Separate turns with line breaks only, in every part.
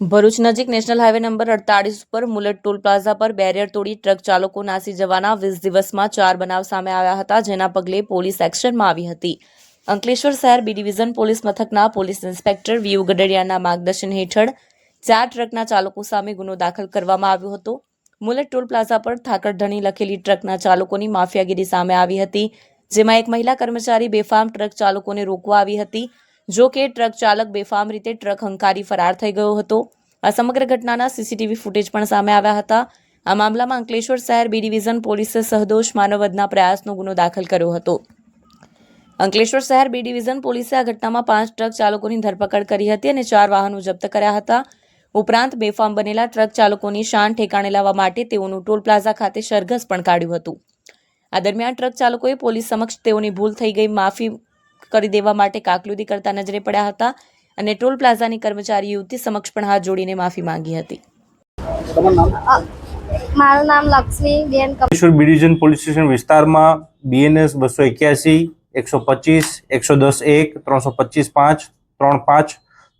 ભરૂચ નજીક national highway number અડતાળીસ ઉપર મુલટ ટોલ પ્લાઝા પર બેરિયર તોડી ટ્રક ચાલકો નાસી જવાના વીસ દિવસમાં ચાર બનાવ સામે આવ્યા હતા, જેના પગલે પોલીસ એક્શનમાં આવી હતી. અંકલેશ્વર શહેર બી ડિવિઝન પોલીસ મથકના પોલીસ ઇન્સ્પેક્ટર વીયુ ગડડિયાના માર્ગદર્શન હેઠળ ચાર ટ્રકના ચાલકો સામે ગુનો દાખલ કરવામાં આવ્યો હતો. મુલટ ટોલ પ્લાઝા પર થાકડધણી લખેલી ટ્રકના ચાલકોની માફિયાગીરી સામે આવી હતી, જેમાં એક મહિલા કર્મચારી બેફામ ટ્રક ચાલકોને રોકવા આવી હતી. જો કે ટ્રક ચાલક બેફામ રીતે ટ્રક હંકારી ફરાર થઈ ગયો હતો. આ સમગ્ર ઘટનાના સીસીટીવી ફૂટેજ પણ સામે આવ્યા હતા. આ મામલામાં અંકલેશ્વર શહેર બી ડિવિઝન પોલીસે સહદોષ માનવવધના પ્રયાસનો ગુનો દાખલ કર્યો હતો. અંકલેશ્વર શહેર બી ડિવિઝન પોલીસે આ ઘટનામાં પાંચ ટ્રક ચાલકોની ધરપકડ કરી હતી અને ચાર વાહનો જપ્ત કર્યા હતા. ઉપરાંત બેફામ બનેલા ટ્રક ચાલકોની શાન ઠેકાણે લાવવા માટે તેઓનું ટોલ પ્લાઝા ખાતે સરઘસ પણ કાઢ્યું હતું. આ દરમિયાન ટ્રક ચાલકોએ પોલીસ સમક્ષ તેઓની ભૂલ થઈ ગઈ, માફી કરી દેવા માટે કાકલુદી કરતા નજરે પડ્યા હતા અને ટોલ પ્લાઝાની કર્મચારી યુવતી સમક્ષ પણ હાથ જોડીને માફી માંગી હતી.
મારું નામ Lakshmi ben
Ankleshwar B division police station વિસ્તારમાં બીએનએસ બસો એક્યાસી એકસો પચીસ એકસો દસ એક ત્રણસો પચીસ પાંચ ત્રણ પાંચ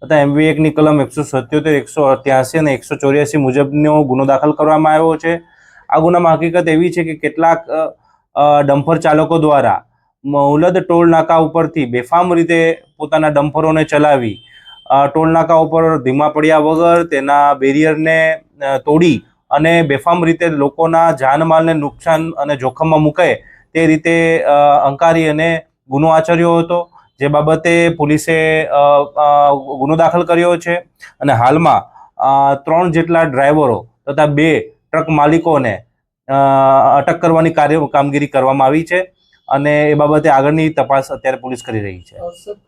તથા એમવી એકની કલમ એકસો સત્યોતેર એકસો ત્યાસી અને એકસો ચોર્યાસી મુજબનો ગુનો દાખલ કરવામાં આવ્યો છે. આ ગુનામાં હકીકત એવી છે કે કેટલાક ડમ્પર ચાલકો દ્વારા મૌલદ ટોલ નાકા ઉપરથી બેફામ રીતે પોતાના ડમ્પરોને ચલાવી ટોલનાકા ટોલ નાકા ઉપર ધીમા પડ્યા વગર તેના બેરિયરને તોડી અને બેફામ રીતે લોકોના જાનમાલને નુકસાન અને જોખમમાં મૂકે તે રીતે અંકારી અને ગુનો આચર્યો હતો, જે બાબતે પોલીસે ગુનો દાખલ કર્યો છે અને હાલમાં ત્રણ જેટલા ડ્રાઈવરો તથા બે ટ્રક માલિકોને અટક કરવાની કાર્ય કામગીરી કરવામાં આવી છે. અને એ બાબતે આગળની તપાસ અત્યારે પોલીસ કરી રહી છે.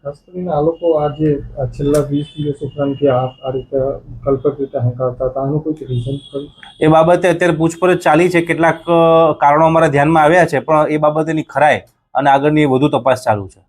ખાસ કરીને આ લોકો આજે આ છેલ્લા વીસ દિવસ ઉપરાંતથી આ રીતે કલ્પક રીતે હંકારતા હતા આનું કોઈ રીઝન
એ બાબતે અત્યારે પૂછપરછ ચાલી છે કેટલાક કારણો અમારા ધ્યાનમાં આવ્યા છે પણ એ બાબતેની ખરાઈ અને આગળની વધુ તપાસ ચાલુ છે.